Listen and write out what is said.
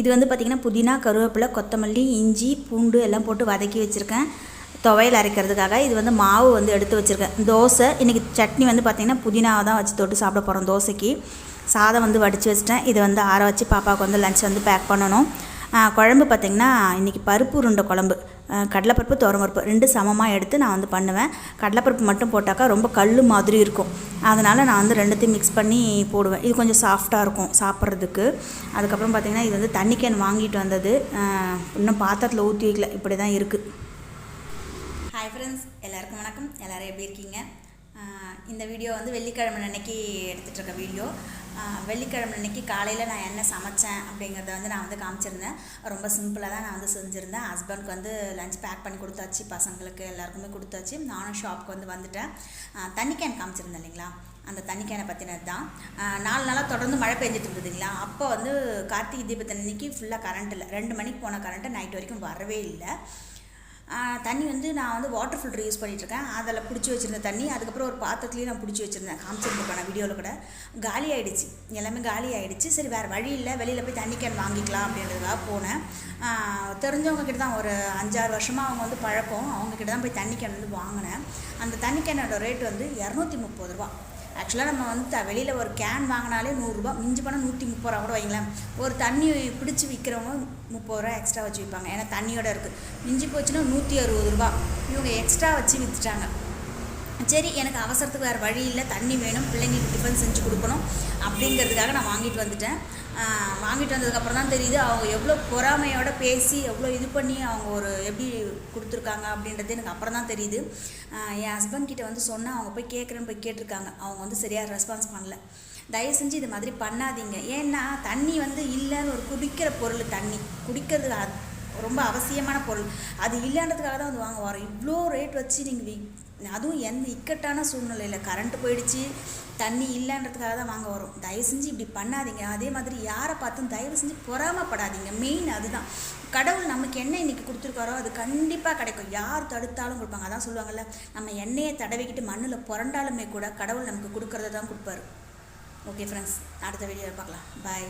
இது வந்து பார்த்திங்கன்னா புதினா கருவேப்பிலை கொத்தமல்லி இஞ்சி பூண்டு எல்லாம் போட்டு வதக்கி வச்சுருக்கேன். துவையல் அரைக்கிறதுக்காக இது வந்து மாவு வந்து எடுத்து வச்சுருக்கேன். தோசை இன்றைக்கி சட்னி வந்து பார்த்திங்கன்னா புதினாவை தான் வச்சு தொட்டு சாப்பிட போகிறோம் தோசைக்கு. சாதம் வந்து வடித்து வச்சிட்டேன். இதை வந்து ஆற வச்சு பாப்பாவுக்கு வந்து லஞ்ச் வந்து பேக் பண்ணணும். குழம்பு பார்த்திங்கன்னா இன்றைக்கி பருப்பு உருண்டை குழம்பு. கடலைப்பருப்பு துவரம்பருப்பு. ரெண்டு சமமாக எடுத்து நான் வந்து பண்ணுவேன். கடலைப்பருப்பு மட்டும் போட்டாக்கா ரொம்ப கல் மாதிரி இருக்கும். அதனால் நான் வந்து ரெண்டுத்தையும் மிக்ஸ் பண்ணி போடுவேன். இது கொஞ்சம் சாஃப்டாக இருக்கும் சாப்பிட்றதுக்கு. அதுக்கப்புறம் பார்த்திங்கன்னா இது வந்து தண்ணி கேன் வாங்கிட்டு வந்தது. இன்னும் பாத்திரத்தில் ஊற்றி வைக்கல. இப்படி தான் இருக்குது ஹாய் ஃப்ரெண்ட்ஸ் எல்லாருக்கும் வணக்கம். எல்லோரும் எப்படி இருக்கீங்க? இந்த வீடியோ வந்து வெள்ளிக்கிழமை அன்னைக்கு எடுத்துகிட்ருக்க வீடியோ வெள்ளிக்கிழமை அன்னைக்கு காலையில் நான் என்ன சமைச்சேன் அப்படிங்கிறத வந்து நான் வந்து காமிச்சிருந்தேன். ரொம்ப சிம்பிளாக தான் நான் வந்து செஞ்சுருந்தேன். ஹஸ்பண்ட்க்கு வந்து லஞ்ச் பேக் பண்ணி கொடுத்தாச்சு. பசங்களுக்கு எல்லாருக்குமே கொடுத்தாச்சு. நானும் ஷாப்புக்கு வந்து வந்துட்டேன். தண்ணிக்கேன் தண்ணி கேன் காமிச்சிருந்தேன் இல்லைங்களா? அந்த தண்ணி கேனை பற்றினது தான் நாலு நாளாக தொடர்ந்து மழை பெஞ்சிட்டு இருந்ததுங்களா அப்போ வந்து கார்த்திகை தீபத்தன்னைக்கு ஃபுல்லாக கரண்ட் இல்லை. ரெண்டு மணிக்கு போன கரண்ட்டு நைட் வரைக்கும் வரவே இல்லை. தண்ணி வந்து நான் வந்து வாட்டர் ஃபில்டர் யூஸ் பண்ணிகிட்ருக்கேன் அதில் பிடிச்சி வச்சுருந்த தண்ணி அதுக்கப்புறம் ஒரு பாத்திரத்துலேயும் நான் பிடிச்சி வச்சுருந்தேன். காமிச்சிருந்துருப்பேன் நான் வீடியோவில் கூட. காலி ஆகிடுச்சு எல்லாமே காலி ஆகிடுச்சு சரி வேறு வழி இல்லை. வெளியில் போய் தண்ணி கேன் வாங்கிக்கலாம் அப்படின்றதுக்காக போனேன். தெரிஞ்சவங்க கிட்ட தான் ஒரு அஞ்சாறு வருஷமாக அவங்க வந்து பழக்கம். அவங்க கிட்ட தான் போய் தண்ணி கேன் வந்து வாங்கினேன். அந்த தண்ணி கேனோட ரேட் வந்து இரநூத்தி முப்பது ரூபா. ஆக்சுவலாக நம்ம வந்து வெளியில் ஒரு கேன் வாங்கினாலே நூறுரூபா மிஞ்சி போனால் நூற்றி முப்பது ரூபா கூட வைங்களேன் ஒரு தண்ணி பிடிச்சி விற்கிறவங்க முப்பது ரூபா எக்ஸ்ட்ரா வச்சு விற்பாங்க ஏன்னா தண்ணியோட இருக்குது மிஞ்சி போச்சுன்னா நூற்றி அறுபது ரூபா. இவங்க எக்ஸ்ட்ரா வச்சு விற்றுட்டாங்க சரி எனக்கு அவசரத்துக்கு வேறு வழி இல்லை தண்ணி வேணும் பிள்ளைங்களுக்கு டிஃபன் செஞ்சு கொடுக்கணும் அப்படிங்கிறதுக்காக நான் வாங்கிட்டு வந்துட்டேன். வாங்கிட்டு வந்ததுக்கப்புறம் தான் தெரியுது அவங்க எவ்வளோ பொறாமையோட பேசி எவ்வளோ இது பண்ணி அவங்க ஒரு எப்படி கொடுத்துருக்காங்க அப்படின்றது எனக்கு அப்புறம் தான் தெரியுது. என் ஹஸ்பண்ட் கிட்டே வந்து சொன்னால் அவங்க போய் கேட்குறேன்னு போய் கேட்டிருக்காங்க. அவங்க வந்து சரியாக ரெஸ்பான்ஸ் பண்ணல. தயவு செஞ்சு இது மாதிரி பண்ணாதீங்க. ஏன்னா தண்ணி வந்து இல்லைன்னு ஒரு குடிக்கிற பொருள் தண்ணி. குடிக்கிறது ரொம்ப அவசியமான பொருள். அது இல்லைன்றதுக்காக தான் வந்து வாங்க வரோம் இவ்வளோ ரேட் வச்சு நீங்கள் வி அதுவும் எந்த இக்கட்டான சூழ்நிலையில் கரண்ட் போயிடுச்சு தண்ணி இல்லைன்றதுக்காக தான் வாங்க வரோம். தயவு செஞ்சு இப்படி பண்ணாதீங்க. அதே மாதிரி யாரை பார்த்தும் தயவு செஞ்சு பொறாமப்படாதீங்க. மெயின் அதுதான். கடவுள் நமக்கு என்ன இன்னைக்கு கொடுத்துருக்காரோ அது கண்டிப்பாக கிடைக்கும். யார் தடுத்தாலும் கொடுப்பாங்க. அதான் சொல்லுவாங்கல்ல நம்ம எண்ணெயை தடவிக்கிட்டு மண்ணில் புரண்டாலுமே கூட கடவுள் நமக்கு கொடுக்கறத தான் கொடுப்பாரு. ஓகே ஃப்ரெண்ட்ஸ் அடுத்த வீடியோவில் பார்க்கலாம். பாய்